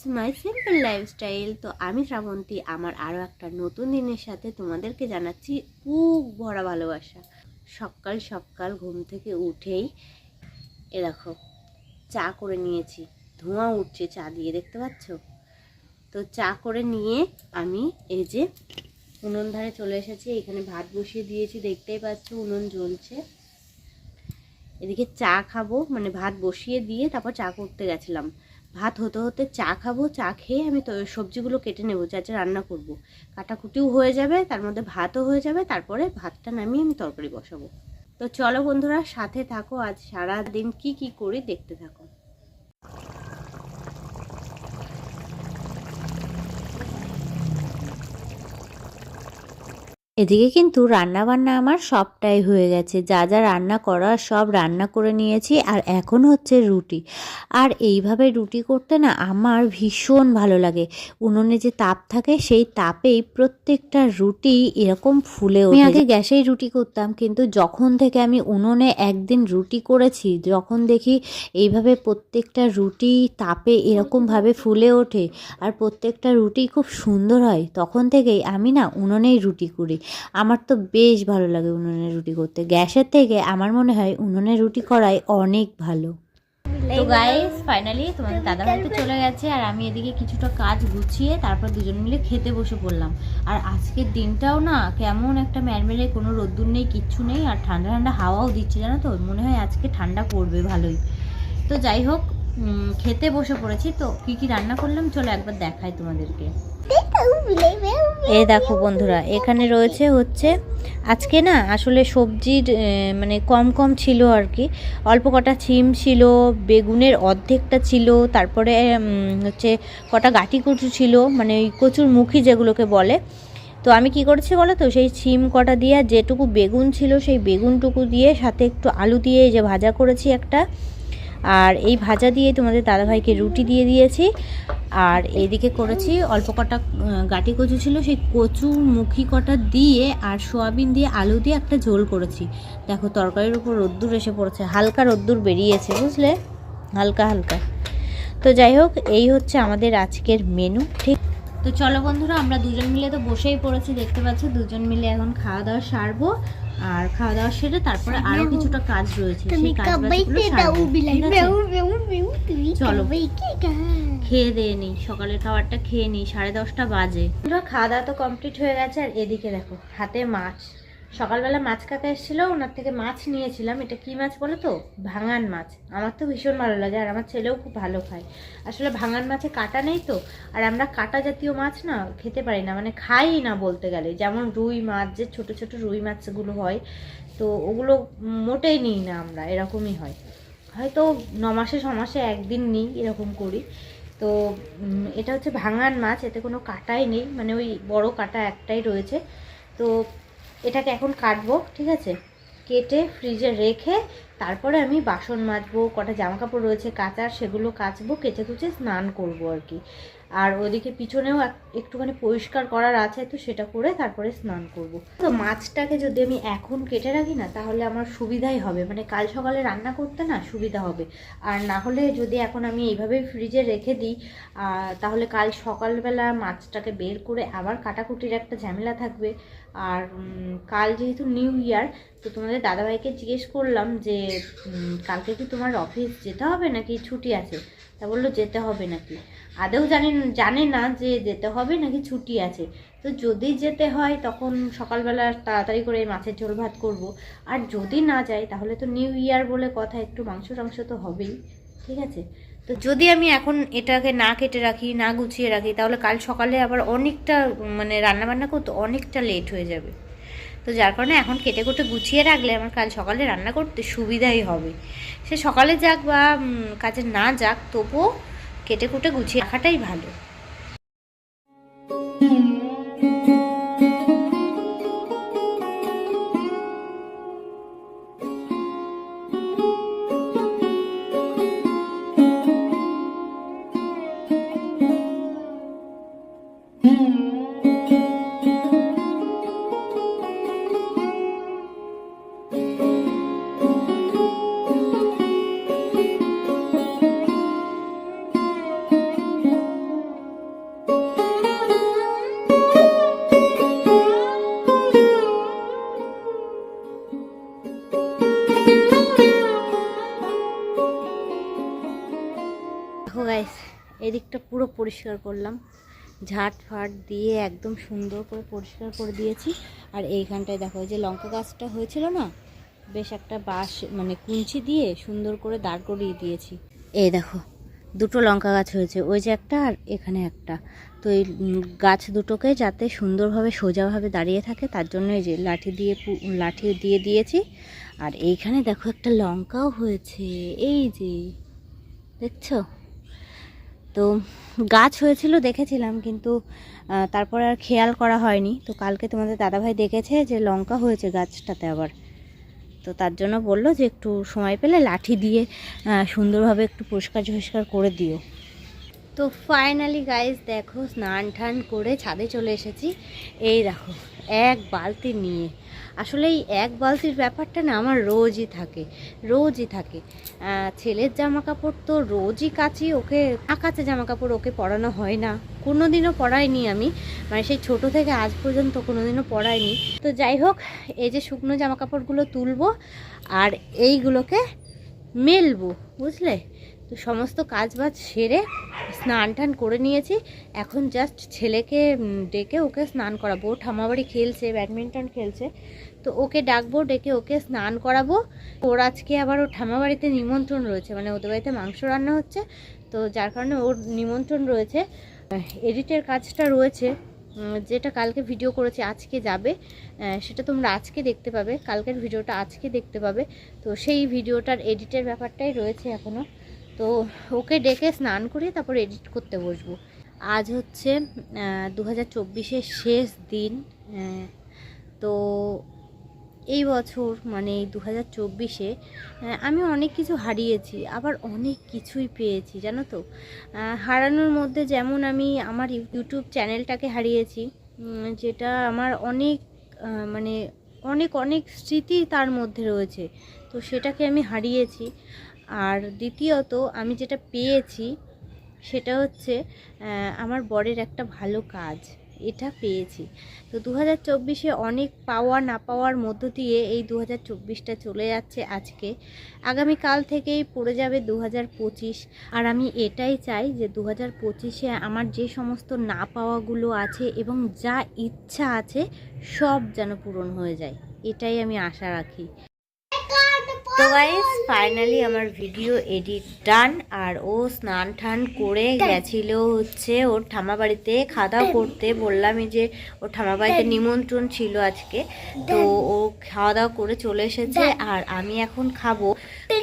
It's my simple lifestyle তো আমি শ্রাবন্তী, আমার আরও একটা নতুন দিনের সাথে তোমাদেরকে জানাচ্ছি বুক ভরা ভালোবাসা। সকাল সকাল ঘুম থেকে উঠেই এ দেখো, চা করে নিয়েছি। ধোঁয়া উঠছে, চা দিয়ে দেখতে পাচ্ছ? তো চা করে নিয়ে আমি এই যে উনুন ধারে চলে এসেছি। এখানে ভাত বসিয়ে দিয়েছি, দেখতেই পাচ্ছ উনুন জ্বলছে। এদিকে চা খাব মানে ভাত বসিয়ে দিয়ে তারপর চা করতে গেছিলাম। ভাত হতে হতে চা খাব, চা খেয়ে আমি তো সবজিগুলো কেটে নেব, যা যা রান্না করব। কাটাকুটিও হয়ে যাবে, তার মধ্যে ভাতও হয়ে যাবে, তারপরে ভাতটা নামিয়ে আমি তরকারি বসাবো। তো চলো বন্ধুরা, সাথে থাকো, আজ সারা দিন কি কি করি দেখতে থাকো। এদিকে কিন্তু রান্না বান্না আমার সবটাই হয়ে গেছে। যা যা রান্না করা সব রান্না করে নিয়েছি আর এখন হচ্ছে রুটি। আর এইভাবে রুটি করতে না আমার ভীষণ ভালো লাগে। উনুনে যে তাপ থাকে সেই তাপেই প্রত্যেকটা রুটি এরকম ফুলে ওঠে। আমি আগে গ্যাসেই রুটি করতাম কিন্তু যখন থেকে আমি উনুনে একদিন রুটি করেছি যখন দেখি এইভাবে প্রত্যেকটা রুটি তাপে এরকমভাবে ফুলে ওঠে আর প্রত্যেকটা রুটি খুব সুন্দর হয় তখন থেকেই আমি না উনুনেই রুটি করি। আমার তো বেশ ভালো লাগে উনুনে রুটি করতে। গ্যাসের থেকে আমার মনে হয় উনুনে রুটি করাই অনেক ভালো। তো গাইস ফাইনালি তোমাদের দাদা ভাই তো চলে গেছে আর আমি এদিকে কিছুটা কাজ গুছিয়ে তারপর দুজন মিলে খেতে বসে পড়লাম। আর আজকের দিনটাও না কেমন একটা ম্যারমেলে কোনো রোদ্দুর নেই, কিচ্ছু নেই আর ঠান্ডা ঠান্ডা হাওয়াও দিচ্ছে, জানো তো? মনে হয় আজকে ঠান্ডা পড়বে ভালোই। তো যাই হোক খেতে বসে পড়েছি। তো কি কি রান্না করলাম? চলো একবার দেখাই তোমাদেরকে। এই দেখো বন্ধুরা, এখানে রয়েছে হচ্ছে, আজকে না আসলে সবজির মানে কম কম ছিল আর কি। অল্প কটা ছিম ছিল, বেগুনের অর্ধেকটা ছিল, তারপরে হচ্ছে কটা গাটি কচু ছিল মানে ওই কচুর মুখী যেগুলোকে বলে। তো আমি কি করেছি বলো তো, সেই ছিম কটা দিয়ে যেটুকু বেগুন ছিল, সেই বেগুনটুকু দিয়ে সাথে একটু আলু দিয়ে যে ভাজা করেছি একটা আর এই ভাজা দিয়ে তোমাদের দাদাভাইকে রুটি দিয়ে দিয়েছি। আর এদিকে করেছি অল্প কটা গাটি কচু ছিল, সেই কচু মুখি কটা দিয়ে আর সোয়াবিন দিয়ে আলু দিয়ে একটা ঝোল করেছি। দেখো, তরকারির উপর রোদ্দুর এসে পড়েছে, হালকা রোদ্দুর বেরিয়েছে, বুঝলে? হালকা হালকা। তো যাই হোক, এই হচ্ছে আমাদের আজকের মেনু ঠিক? তো চলো বন্ধুরা আমরা দুজন মিলে তো বসেই পড়েছি দেখতে পাচ্ছ দুজন মিলে এখন খাওয়া দাওয়া সারবো। আর খাওয়া দাওয়া সেরে তারপরে আরও কিছুটা কাজ রয়েছে সেই? চলো। খেয়ে দিয়ে নিই সকালের খাবারটা খেয়ে নিই সাড়ে দশটা বাজে। খাওয়া দাওয়া তো কমপ্লিট হয়ে গেছে আর এদিকে দেখো হাতে মাছ। সকালবেলা মাছ কাকা এসেছিল, ওনার থেকে মাছ নিয়েছিলাম। এটা কি মাছ বলো তো? ভাঙান মাছ। আমার তো ভীষণ ভালো লাগে, আর আমার ছেলেও খুব ভালো খায়। আসলে ভাঙান মাছে কাটা নেই তো, আর আমরা কাটা জাতীয় মাছ না খেতে পারি না মানে খাই না বলতে গেলে। যেমন রুই মাছ, যে ছোট ছোট রুই মাছগুলো হয়, তো ওগুলো মোটেই নিই না আমরা, এরকমই হয়। হয়তো ন মাসে, ছ মাসে একদিন নিই, এরকম করি। তো এটা হচ্ছে ভাঙান মাছ, এতে কোনো কাটাই নেই মানে ওই বড় কাটা একটাই রয়েছে। তো এটাকে এখন কাটবো ঠিক আছে? কেটে ফ্রিজে রেখে তারপরে আমি বাসন মাজবো, কটা জামা কাপড় রয়েছে কাচার, সেগুলো কাচবো, কেচে কুচে স্নান করব আর কি। আর ওদিকে পিছনেও একটুখানি পরিষ্কার করার আছে, তো সেটা করে তারপরে স্নান করব। তো মাছটাকে যদি আমি এখন কেটে রাখি না, তাহলে আমার সুবিধাই হবে। মানে কাল সকালে রান্না করতে না সুবিধা হবে। আর না হলে যদি এখন আমি এইভাবেই ফ্রিজে রেখে দিই তাহলে কাল সকালবেলা মাছটাকে বের করে আবার কাটাকুটির একটা ঝামেলা থাকবে। আর কাল যেহেতু নিউ ইয়ার, তো তোমাদের দাদাভাইকে জিজ্ঞেস করলাম যে কালকে কি তোমার অফিস যেতে হবে নাকি ছুটি আছে? তা বলল যেতে হবে নাকি। আদৌ জানে জানে না যে যেতে হবে নাকি ছুটি আছে। তো যদি যেতে হয় তখন সকালবেলা তাড়াতাড়ি করে মাছের ঝোল ভাত করব। আর যদি না যায় তাহলে তো নিউ ইয়ার বলে কথা, একটু মাংস টাংস তো হবেই। ঠিক আছে? তো যদি আমি এখন এটাকে না কেটে রাখি, না গুছিয়ে রাখি, তাহলে কাল সকালে আবার অনেকটা মানে রান্নাবান্না করতে অনেকটা লেট হয়ে যাবে। তো যার কারণে এখন কেটে কুটে গুছিয়ে রাখলে আমার কাল সকালে রান্না করতে সুবিধাই হবে। সে সকালে যাক বা কাজে না যাক, তবুও কেটে কুটে গুছিয়ে রাখাটাই ভালো। পরিষ্কার করলাম। ঝাট ফাট দিয়ে একদম সুন্দর করে পরিষ্কার করে দিয়েছি। আর এইখানটায় দেখো যে লঙ্কা গাছটা হয়েছিল না, বেশ একটা বাঁশ মানে কুঞ্চি দিয়ে সুন্দর করে দাঁড় করিয়ে দিয়েছি। এই দেখো, দুটো লঙ্কা গাছ হয়েছে, ওই যে একটা আর এখানে একটা। তো এই গাছ দুটোকে যাতে সুন্দরভাবে সোজাভাবে দাঁড়িয়ে থাকে, তার জন্য এই যে লাঠি দিয়ে লাঠি দিয়ে দিয়েছি। আর এইখানে দেখো একটা লঙ্কাও হয়েছে, এই যে, দেখছ? তো গাছ হয়েছিল, দেখেছিলাম, কিন্তু তারপরে আর খেয়াল করা হয়নি। তো কালকে তোমাদের দাদাভাই দেখেছে যে লঙ্কা হয়েছে গাছটাতে আবার। তো তার জন্য বলল যে একটু সময় পেলে লাঠি দিয়ে সুন্দরভাবে একটু পরিষ্কার ঝরিষ্কার করে দিও। তো ফাইনালি গাইজ দেখো স্নান টান করে ছাদে চলে এসেছি। এই দেখো, এক বালতি নিয়ে। আসলে এই এক বালতির ব্যাপারটা না আমার রোজই থাকে রোজই থাকে। ছেলের জামা কাপড় তো রোজই কাচি, ওকে আকাচে জামা কাপড় ওকে পরানো হয় না। কোনো দিনও পরাইনি আমি মানে সেই ছোট থেকে আজ পর্যন্ত কোনো দিনও পরাইনি। তো যাই হোক, এই যে শুকনো জামা কাপড়গুলো তুলবো আর এইগুলোকে মেলবো, বুঝলে? তো সমস্ত কাজ বাজ সেরে স্নান টান করে নিয়েছি। এখন জাস্ট ছেলেকে ডেকে ওকে স্নান করাবো। ও ঠামাবাড়ি খেলছে, ব্যাডমিন্টন খেলছে। তো ওকে ডাকবো, ডেকে ওকে স্নান করাবো। ওর আজকে আবার ওর ঠামাবাড়িতে নিমন্ত্রণ রয়েছে মানে ওদের বাড়িতে মাংস রান্না হচ্ছে। তো যার কারণে ওর নিমন্ত্রণ রয়েছে। এডিটের কাজটা রয়েছে যেটা কালকে ভিডিও করেছে, আজকে যাবে। সেটা তোমরা আজকে দেখতে পাবে, কালকের ভিডিওটা আজকে দেখতে পাবে। তো সেই ভিডিওটার এডিটের ব্যাপারটাই রয়েছে এখনও তো ওকে ডেকে স্নান করিয়ে তারপর এডিট করতে বসবো। আজ হচ্ছে দু হাজার শেষ দিন তো এই বছর মানে দু হাজার চব্বিশে আমি অনেক কিছু হারিয়েছি, আবার অনেক কিছুই পেয়েছি, জানো তো? হারানোর মধ্যে যেমন আমি আমার ইউটিউব চ্যানেলটাকে হারিয়েছি যেটা আমার অনেক মানে অনেক অনেক স্মৃতি তার মধ্যে রয়েছে। তো সেটাকে আমি হারিয়েছি। আর দ্বিতীয়ত, আমি যেটা পেয়েছি সেটা হচ্ছে আমার বরের একটা ভালো কাজ। এটা পেয়েছি। তো দু হাজার চব্বিশে অনেক পাওয়া, না পাওয়ার মধ্য দিয়ে এই দু হাজার চব্বিশটা চলে যাচ্ছে আজকে। আগামীকাল থেকেই পড়ে যাবে দু হাজার পঁচিশ। আর আমি এটাই চাই যে দু হাজার পঁচিশে আমার যে সমস্ত না পাওয়াগুলো আছে এবং যা ইচ্ছা আছে সব যেন পূরণ হয়ে যায়। এটাই আমি আশা রাখি। তো গাইস ফাইনালি আমার ভিডিও এডিট ডান আর ও স্নান টান করে গেছিল হচ্ছে ওর ঠামা বাড়িতে খাওয়া দাওয়া করতে। বললামই যে ওর ঠামা বাড়িতে নিমন্ত্রণ ছিল আজকে। তো ও খাওয়া দাওয়া করে চলে এসেছে আর আমি এখন খাব।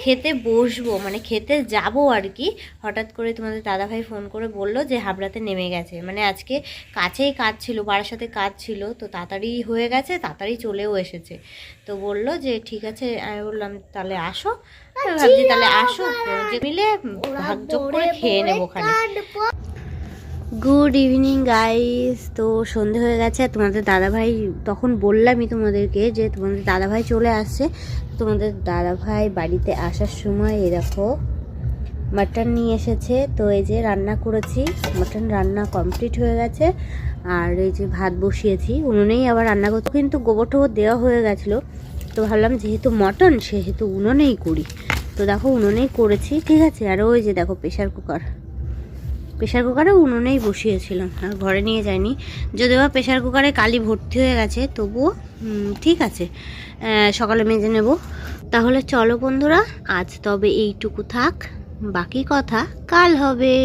খেতে বসবো মানে খেতে যাব আর কি। হঠাৎ করে তোমাদের দাদাভাই ফোন করে বলল যে হাবড়াতে নেমে গেছে। মানে আজকে কাছেই কাজ ছিল বাড়ার সাথে কাজ ছিল। তো তাড়াতাড়ি হয়ে গেছে তাড়াতাড়ি চলেও এসেছে। তো বলল যে ঠিক আছে আমি বললাম তাহলে আসো। আমি ভাবছি তাহলে আসো মিলে ভাগ্য করে খেয়ে নেব ওখানে। গুড ইভিনিং গাইস তো সন্ধে হয়ে গেছে আর তোমাদের দাদাভাই তখন বললামই তোমাদেরকে যে তোমাদের দাদাভাই চলে আসছে। তোমাদের দাদাভাই বাড়িতে আসার সময় এই দেখো মাটন নিয়ে এসেছে। তো এই যে রান্না করেছি মাটন রান্না কমপ্লিট হয়ে গেছে। আর এই যে ভাত বসিয়েছি উনুনেই আবার রান্না করতে কিন্তু গোবর টোবর দেওয়া হয়ে গেছিল। তো ভাবলাম যেহেতু মটন, সেহেতু উনুনেই করি। তো দেখো উনুনেই করেছি, ঠিক আছে? আর ওই যে দেখো প্রেশার কুকার প্রেশার কুকারে উনুনেই বসিয়েছিলাম, আর ঘরে নিয়ে যাইনি। যদিও বা প্রেশার কুকারে কালি ভর্তি হয়ে গেছে, তবুও ঠিক আছে। সকালে মেজে নেব। তাহলে চলো বন্ধুরা, আজ তবে এইটুকু থাক, বাকি কথা কাল হবে।